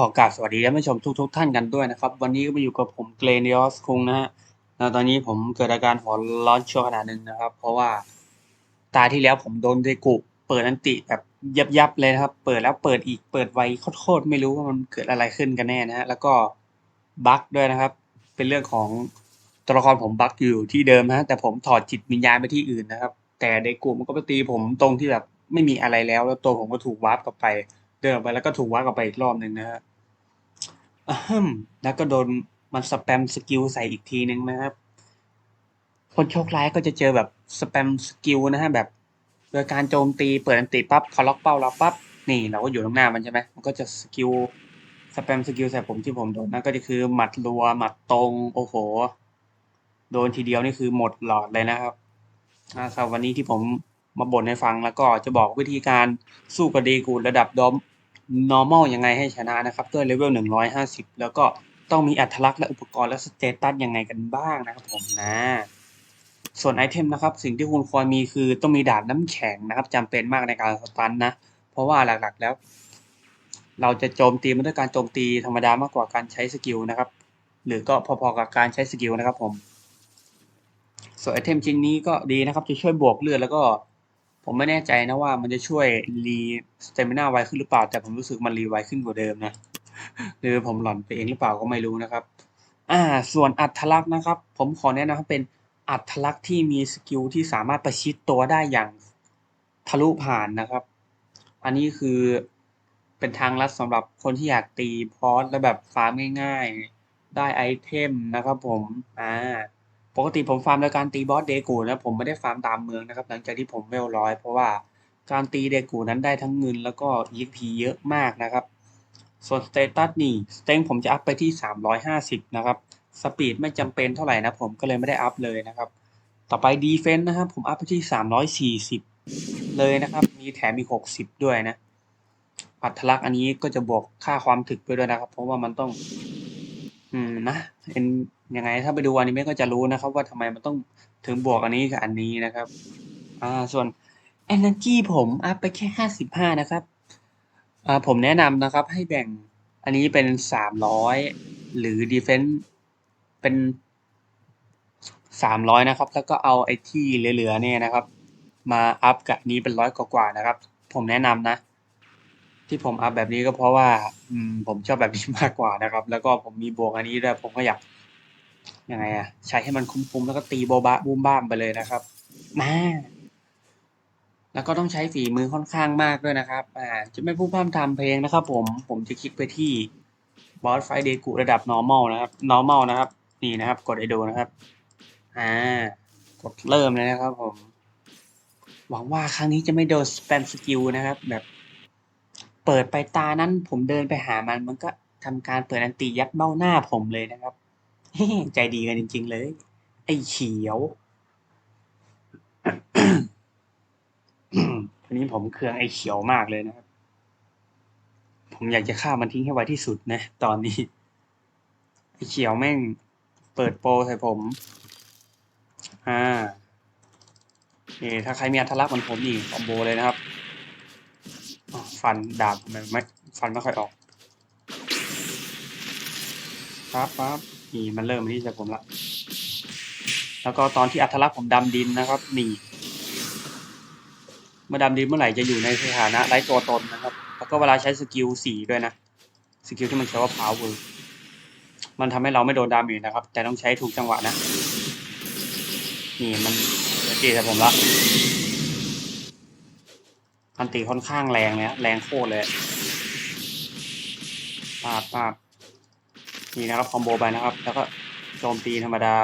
ขอกราบสวัสดีท่านผู้ชมทุกทท่านกันด้วยนะครับ วันนี้ก็มาอยู่กับผมเกรเนียสคุงนะฮะแล้วตอนนี้ผมเกิดอาการหัวร้อนชั่วขณะหนึ่งนะครับ เพราะว่าตาที่แล้วผมโดนเดกุเปิดอันติแบบยับยับๆเลยนะครับ เปิดแล้วเปิดอีกเปิดไวโคตรๆไม่รู้ว่ามันเกิดอะไรขึ้นกันแน่นะฮะแล้วก็บั๊กด้วยนะครับ เป็นเรื่องของตัวละครผมบั๊กอยู่ที่เดิมนะฮะแต่ผมถอดจิตวิญญาณไปที่อื่นนะครับ แต่เดกุมันก็ไปตีผมตรงที่แบบไม่มีอะไรแล้ว แล้วตัวผมก็ถูกวาร์ปกลับไป เดินออกไปแล้วก็ถูกวาร์ปกลับไปอีกรอบหนึ่งนะฮะ อะฮึมแล้วก็โดนมันสแปมสกิลใส่อีกทีนึงนะครับ คนโชคร้ายก็จะเจอแบบสแปมสกิลนะฮะแบบ โดยการโจมตีเปิดอันติปั๊บพอล็อกเป้าเราปั๊บนี่เราก็อยู่ตรงหน้ามันใช่ไหมมันก็จะสกิลสแปมสกิลใส่ผมที่ผมโดนนั่นก็คือหมัดรัวหมัดตรงโอ้โห โดนทีเดียวนี่คือหมดหลอดเลยนะครับอ่าสำหรับวันนี้ที่ผมมาบ่นให้ฟังแล้วก็จะบอกวิธีการสู้กับเดกูระดับดอม normal ยังไงให้ชนะนะครับด้วยเลเวล150 แล้วก็ต้องมีอัตลักษณ์และอุปกรณ์และสเตตัสยังไงกันบ้างนะครับผมนะ ส่วนไอเทมนะครับ สิ่งที่คุณควรมีคือต้องมีดาบน้ำแข็งนะครับจำเป็นมากในการสตันนะ เพราะว่าหลักๆแล้ว เราจะโจมตีมันด้วยการโจมตีธรรมดามากกว่าการใช้สกิลนะครับ หรือก็พอๆกับการใช้สกิลนะครับผมส่วนไอเทมชิ้นนี้ก็ดีนะครับจะช่วยบวกเลือดแล้วก็ ผมไม่แน่ใจนะว่ามันจะช่วยรีสเตมินาไวขึ้นหรือเปล่า แต่ผมรู้สึกมันรีไวขึ้นกว่าเดิมนะหรือผมหลอนไปเองหรือเปล่าก็ไม่รู้นะครับ อ่า ส่วนอัตลักษณ์นะครับ ผมขอแนะนำให้เป็นอัตลักษณ์ที่มีสกิลที่สามารถประชิดตัวได้อย่างทะลุผ่านนะครับ อันนี้คือเป็นทางลัดสำหรับคนที่อยากตีพอสแล้วแบบฟาร์มง่าย ๆ ได้ไอเทมนะครับผม อ่า ปกติผมฟาร์มโดยการตีบอสเดกูนะผมไม่ได้ฟาร์มตามเมืองนะครับ หลังจากที่ผมเวลร้อยเพราะว่าการตีเดกูนั้นได้ทั้งเงินแล้วก็ EXP เยอะมากนะครับ ส่วนสเตตัสนี่สเต็งผมจะอัพไปที่ 350 นะครับสปีดไม่จำเป็นเท่าไหร่นะผมก็เลยไม่ได้อัพเลยนะครับ ต่อไปดีเฟน s ์นะครับผมอัพไปที่ 340 เลยนะครับ มีแถมมีก 60 ด้วยนะ อัตลักษณ์อันนี้ก็จะบวกค่าความถึกไปด้วยนะครับ เพราะว่ามันต้อง อืมนะเป็นยังไงถ้าไปดูอนิเมะก็จะรู้นะครับ ว่าทำไมมันต้องถึงบวกอันนี้กับอันนี้นะครับ อ่า ส่วน energy ผมอัพไปแค่55นะครับ อ่าผมแนะนำนะครับ ให้แบ่งอันนี้เป็น300หรือ defense เป็น300นะครับ แล้วก็เอาไอ้ที่เหลือๆเนี่ยนะครับ มาอัพกับนี้เป็นร้อยกว่าๆนะครับ ผมแนะนำนะ ที่ผมอัพแบบนี้ก็เพราะว่าอืมผมชอบแบบนี้มากกว่านะครับ แล้วก็ผมมีบวกอันนี้ด้วยผมก็อยากยังไงอะใช้ให้มันคุ้มๆแล้วก็ตีโบบะบูมบ้ามไปเลยนะครับมาแล้วก็ต้องใช้ฝีมือค่อนข้างมากด้วยนะครับ อ่า จะไม่พูดพร่ำทำเพลงนะครับ ผม ผมจะคลิกไปที่บอสไฟเดกุระดับ normal นะครับ normal นะครับ นี่นะครับ กดไอดูนะครับ อ่า กดเริ่มเลยนะครับ ผม หวังว่าครั้งนี้จะไม่โดนสแปมสกิลนะครับ แบบ เปิดไปตานั้นผมเดินไปหามัน มันก็ทำการเปิดอันติยัดเบ้าหน้าผมเลยนะครับ ใจดีกันจริง ๆ เลย ไอ้เขียวทีนี้ผมเคืองไอ้เขียวมากเลยนะครับ ผมอยากจะฆ่ามันทิ้งให้ไวที่สุดนะ ตอนนี้ ไอ้เขียวแม่ง เปิดโปรใส่ผม อ่าเอถ้าใครมีอัตลักษณ์เหมือนผมนี่คอมโบเลยนะครับ ฟันดาบมันไม่ฟันไม่ค่อยออกปั๊บปั๊บนี่มันเริ่มที่จะผมละ แล้วก็ตอนที่อัตลักษณ์ผมดำดินนะครับนี่เมื่อดำดินเมื่อไหร่จะอยู่ในสถานะไร้ตัวตนนะครับ แล้วก็เวลาใช้สกิลสีด้วยนะ สกิลที่มันใช้ว่า power มันทำให้เราไม่โดนดาเมจนะครับ แต่ต้องใช้ถูกจังหวะนะ นี่มันตีแต่ผมละ อันตีค่อนข้างแรงเลยแรงโคตรเลยปาดปาดนี่นะครับคอมโบไปนะครับ แล้วก็โจมตีธรรมดา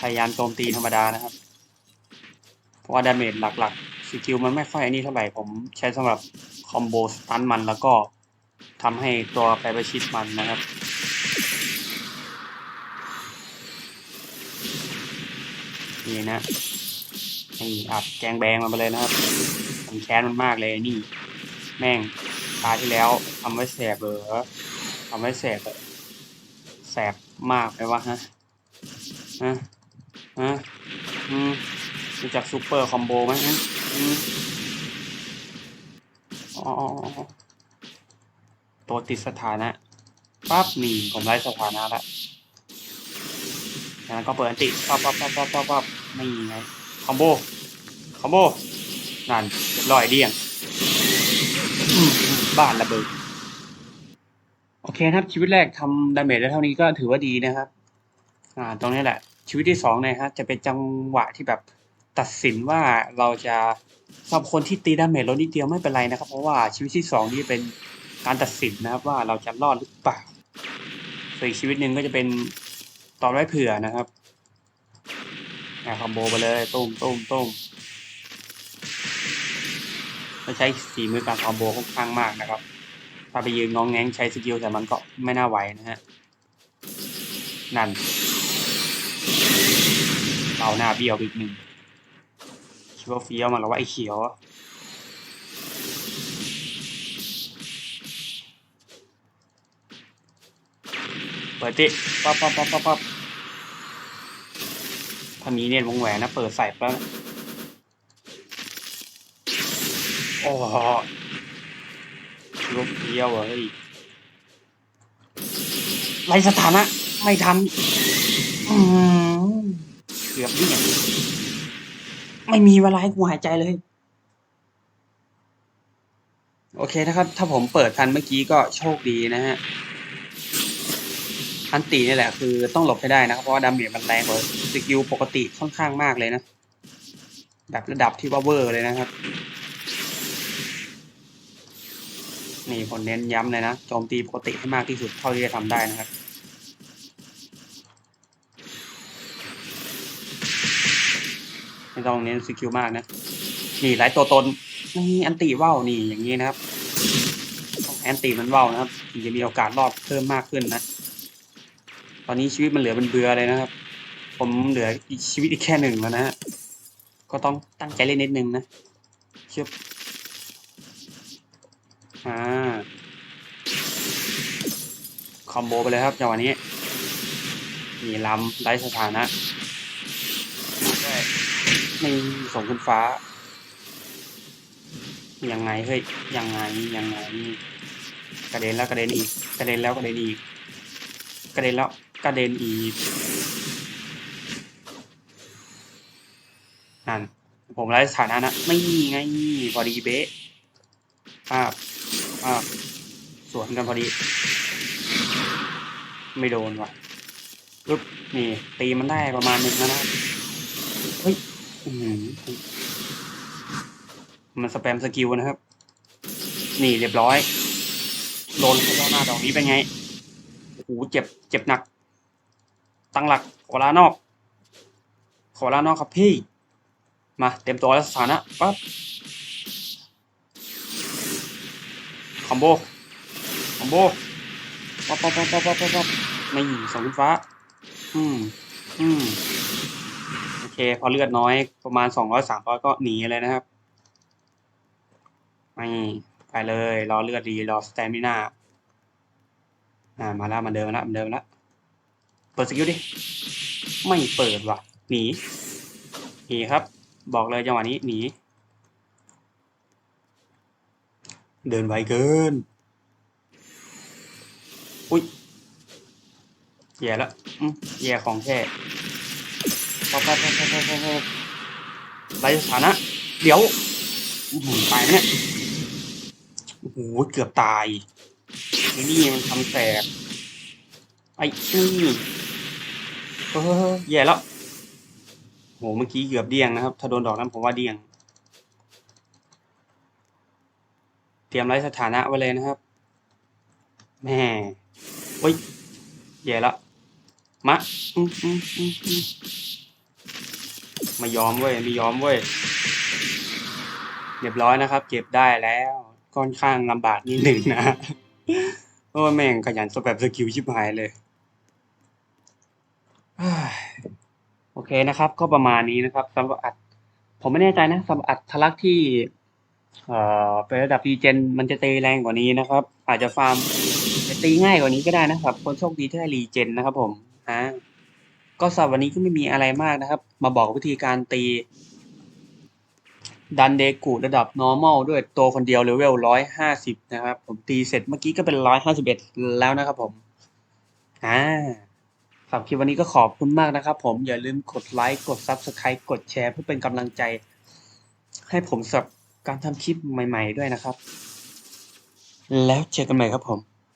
พยายามโจมตีธรรมดานะครับ เพราะว่าดาเมจหลักๆสกิลมันไม่ค่อยอันนี้เท่าไหร่ผมใช้สำหรับคอมโบสตันมันแล้วก็ทำให้ตัวไปประชิดมันนะครับนี่นะนี่อัดแกงแบงมันไปเลยนะครับ ผมแค้นมันมากเลยนี่ แม่งตาที่แล้วทำไว้แสบเหรอทำไว้แสบแสบมากไปวะฮะฮะฮะอืมรู้จักซูเปอร์คอมโบไหมฮะอืมอ๋อตัวติดสถานะปั๊บนี่ผมไล่สถานะละจากนั้นก็เปิดอันติปั๊บปั๊บปั๊บปั๊บปั๊บปั๊บนี่ไงคอมโบคอมโบ นั่นเรียบร้อยเดียงบ้านระเบิด โอเคครับ ชีวิตแรกทำดาเมจได้เท่านี้ก็ถือว่าดีนะครับ อ่า ตรงนี้แหละ ชีวิตที่สองเนี่ยฮะ จะเป็นจังหวะที่แบบตัดสินว่าเราจะสำหรับคนที่ตีดาเมจลดนิดเดียวไม่เป็นไรนะครับ เพราะว่าชีวิตที่สองนี่เป็นการตัดสินนะครับ ว่าเราจะรอดหรือเปล่าส่วนอีกชีวิตหนึ่งก็จะเป็นตอนไว้เผื่อนะครับอ่าคอมโบไปเลยตุ้มตุ้มตุ้ม ต้องใช้สีมือการคอมโบค่อนข้างมากนะครับ ถ้าไปยืนงองแงงใช้สกิลแต่มันก็ไม่น่าไหวนะฮะ นั่นเราหน้าเบี้ยวอีกหนึ่งคิดว่าเฟี้ยวมาแล้วว่าไอ้เขียวเปิดติปั๊บปั๊บปั๊บปั๊บปั๊บถ้ามีเนี่ยวงแหวนนะเปิดใส่ปั๊บ โอ้โหคิดว่าเฟี้ยวอะเฮ้ยไรสถานะ ไม่ทันอืมเกือบนี่ไม่มีเวลาให้กูหายใจเลย โอเคนะครับ ถ้าผมเปิดทันเมื่อกี้ก็โชคดีนะฮะอันตีนี่แหละคือต้องหลบให้ได้นะครับ เพราะว่าดาเมจมันแรงกว่าสกิลปกติค่อนข้างมากเลยนะ แบบระดับที่ว่าเวอร์เลยนะครับ นี่ผมเน้นย้ำเลยนะโจมตีปกติให้มากที่สุดเท่าที่จะทำได้นะครับไม่ต้องเน้นสกิลมากนะ นี่ไลท์ตัวตนนี่อันตีว่าวนี่อย่างนี้นะครับแอนตีมันว่าวนะครับถึงจะมีโอกาสรอดเพิ่มมากขึ้นนะ ตอนนี้ชีวิตมันเหลือเป็นเบือเลยนะครับ ผมเหลือชีวิตอีกแค่หนึ่งแล้วนะฮะก็ต้องตั้งใจเล่นนิดนึงนะเชื่ออ่า คอมโบไปเลยครับจังหวะนี้นี่ลำไร้สถานะไม่ส่งขึ้นฟ้า ยังไงเฮ้ย ยังไง ยังไง กระเด็นแล้วกระเด็นอีก กระเด็นแล้วกระเด็นอีก กระเด็นแล้วกระเด็นอีก นั่น ผมไร้สถานะนะ ไม่ไงพอดีเบ๊ะภาพภาพสวนกันพอดี ไม่โดนว่ะปึ๊บนี่ ตีมันได้ประมาณนึงแล้วนะเฮ้ยมันสแปมสกิลนะครับ นี่เรียบร้อยโดนเข้าหน้าดอกนี้เป็นไงโอ้โหเจ็บเจ็บหนัก ตั้งหลักขอลานอก ขอลานอกครับพี่ มาเต็มตัวแล้วสถานะปั๊บคอมโบคอมโบ ปั๊บปั๊บปั๊บปั๊บปั๊บปั๊บปั๊บไม่สองขึ้นฟ้า อืม อืม โอเค พอเลือดน้อยประมาณสองร้อยสามร้อยก็หนีเลยนะครับไม่ไปเลย รอเลือดดี รอสแตมิน่า อ่า มาแล้วมาเดิมแล้วมาเดิมแล้ว เปิดสกิลดิ ไม่เปิดว่ะ หนี หนีครับ บอกเลยจังหวะนี้หนี เดินไวเกิน อุ้ยแย่แล้วอืมแย่ของแท้ปั๊บปั๊บปั๊บปั๊บปั๊บปั๊บไรสถานะ เดี๋ยวอื้อหือตายไหมเนี่ยโอ้โหเกือบตายไอ้นี่มันทำแสบไอ้นี่เออแย่แล้วโหเมื่อกี้เกือบเดียงนะครับ ถ้าโดนดอกนั้นผมว่าเดียง เตรียมไร้สถานะไว้เลยนะครับแม่ โอ้ยแย่ล้วมะมอืมอืมอืมไม่ยอมเว้ยไม่ยอมเว้ยเรียบร้อยนะครับ เก็บได้แล้วค่อนข้างลำบากนิดหนึ่งนะโอ้แม่งขยันสแบบสกิลชิบหายเลยโอเคนะครับ ก็ประมาณนี้นะครับสำหรับอัด ผมไม่แน่ใจนะสำหรับอัดทะลักที่ เอ่อเป็นระดับรีเจนมันจะตีแรงกว่านี้นะครับ อาจจะฟาร์ม ตีง่ายกว่านี้ก็ได้นะครับ คนโชคดีที่ได้รีเจนนะครับผมอ่าก็สำหรับวันนี้ก็ไม่มีอะไรมากนะครับ มาบอกวิธีการตี ดันเดกูระดับ normal ด้วยตัวคนเดียวเลเวลร้อยห้าสิบนะครับ ผมตีเสร็จเมื่อกี้ก็เป็นร้อยห้าสิบเอ็ดแล้วนะครับผมอ่าสำหรับคลิปวันนี้ก็ขอบคุณมากนะครับผมอย่าลืมกดไลค์กด Subscribe กดแชร์เพื่อเป็นกำลังใจ ให้ผมสำหรับการทำคลิปใหม่ ๆ ด้วยนะครับ แล้วเจอกันใหม่ครับผม